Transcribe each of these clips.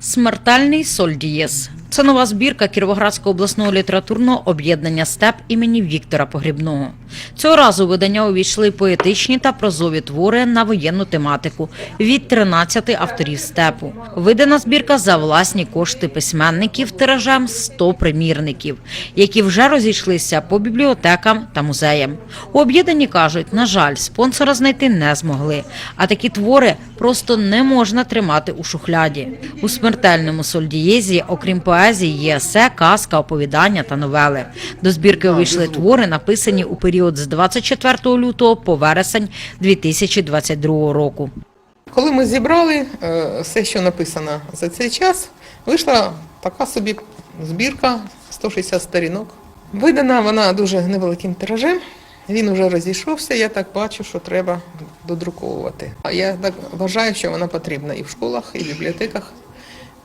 Смертельний сольдієз. Це нова збірка Кіровоградського обласного літературного об'єднання Степ імені Віктора Погрібного. Цього разу видання увійшли поетичні та прозові твори на воєнну тематику від 13 авторів степу. Видана збірка за власні кошти письменників тиражем 100 примірників, які вже розійшлися по бібліотекам та музеям. У об'єднанні кажуть, на жаль, спонсора знайти не змогли, а такі твори просто не можна тримати у шухляді. У смертельному сольдієзі, окрім поезії, є есе, казка, оповідання та новели. До збірки увійшли твори, написані у період з 24 лютого по вересень 2022 року. Коли ми зібрали е, все, що написано за цей час, вийшла така собі збірка 160 сторінок. Видана вона дуже невеликим тиражем. Він вже розійшовся. Я так бачу, що треба додруковувати. А я так вважаю, що вона потрібна і в школах, і в бібліотеках.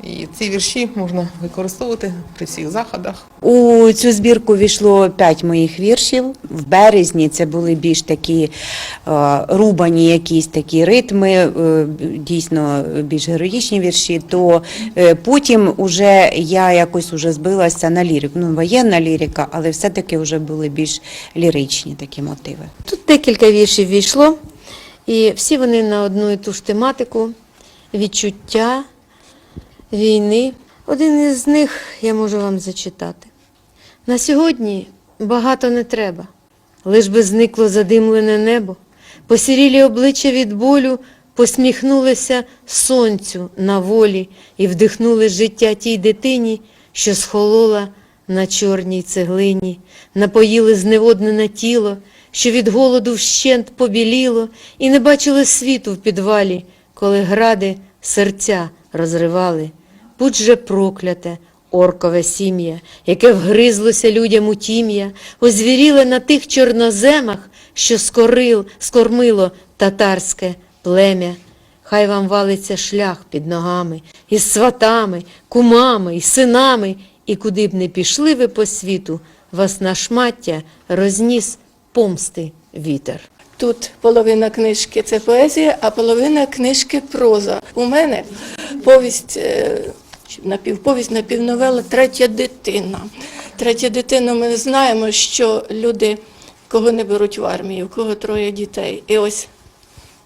І ці вірші можна використовувати при всіх заходах. У цю збірку війшло п'ять моїх віршів. В березні це були більш такі е, рубані якісь такі ритми, е, дійсно більш героїчні вірші. То е, потім уже я якось уже збилася на лірику. Ну, воєнна лірика, але все-таки вже були більш ліричні такі мотиви. Тут декілька віршів війшло, і всі вони на одну і ту ж тематику відчуття війни. Один із них я можу вам зачитати. На сьогодні багато не треба, лиш би зникло задимлене небо, посірілі обличчя від болю посміхнулися сонцю на волі і вдихнули життя тій дитині, що схолола на чорній цеглині, напоїли зневоднене тіло, що від голоду вщент побіліло, і не бачили світу в підвалі, коли гради серця розривали. Будь же прокляте, оркове сім'я, яке вгризлося людям у тім'я, озвіріле на тих чорноземах, що скорил, скормило татарське плем'я. Хай вам валиться шлях під ногами, із сватами, кумами, і синами, і куди б не пішли ви по світу, вас на шмаття розніс помсти вітер. Тут половина книжки це поезія, а половина книжки проза. У мене повість, е, напівповість, напівновела Третя дитина. Третя дитина, ми знаємо, що люди, кого не беруть в армію, кого троє дітей. І ось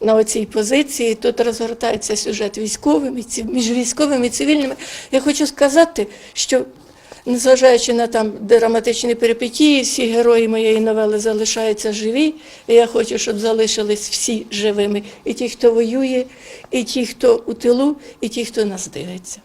на оцій позиції тут розгортається сюжет військовим, між військовими і цивільними. Я хочу сказати, що незважаючи на там драматичні перипетії, всі герої моєї новели залишаються живі. І я хочу, щоб залишились всі живими. І ті, хто воює, і ті, хто у тилу, і ті, хто нас дивиться.